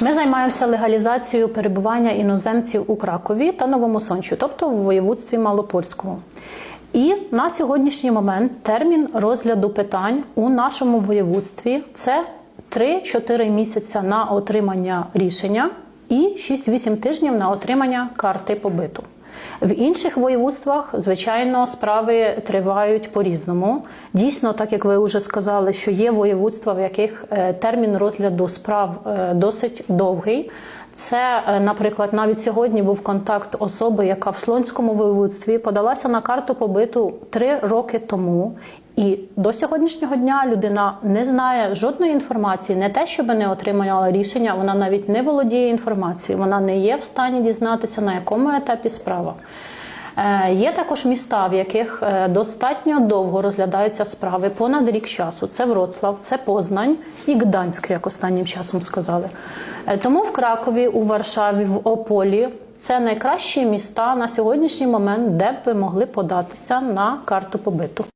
Ми займаємося легалізацією перебування іноземців у Кракові та Новому Сончу, тобто в воєводстві Малопольському. І на сьогоднішній момент термін розгляду питань у нашому воєводстві це 3-4 місяця на отримання рішення і 6-8 тижнів на отримання карти побиту. В інших воєводствах, звичайно, справи тривають по-різному. Дійсно, так як ви вже сказали, що є воєводства, в яких е, термін розгляду справ е, досить довгий. Це, е, наприклад, навіть сьогодні був контакт особи, яка в Слонському воєводстві подалася на карту побиту три роки тому. І до сьогоднішнього дня людина не знає жодної інформації, не те, щоб не отримала рішення, вона навіть не володіє інформацією, вона не є в стані дізнатися, на якому етапі справа. Е, Є також міста, в яких е, достатньо довго розглядаються справи, понад рік часу. Це Вроцлав, це Познань і Гданськ, як останнім часом сказали. Е, Тому в Кракові, у Варшаві, в Ополі це найкращі міста на сьогоднішній момент, де б ви могли податися на карту побиту.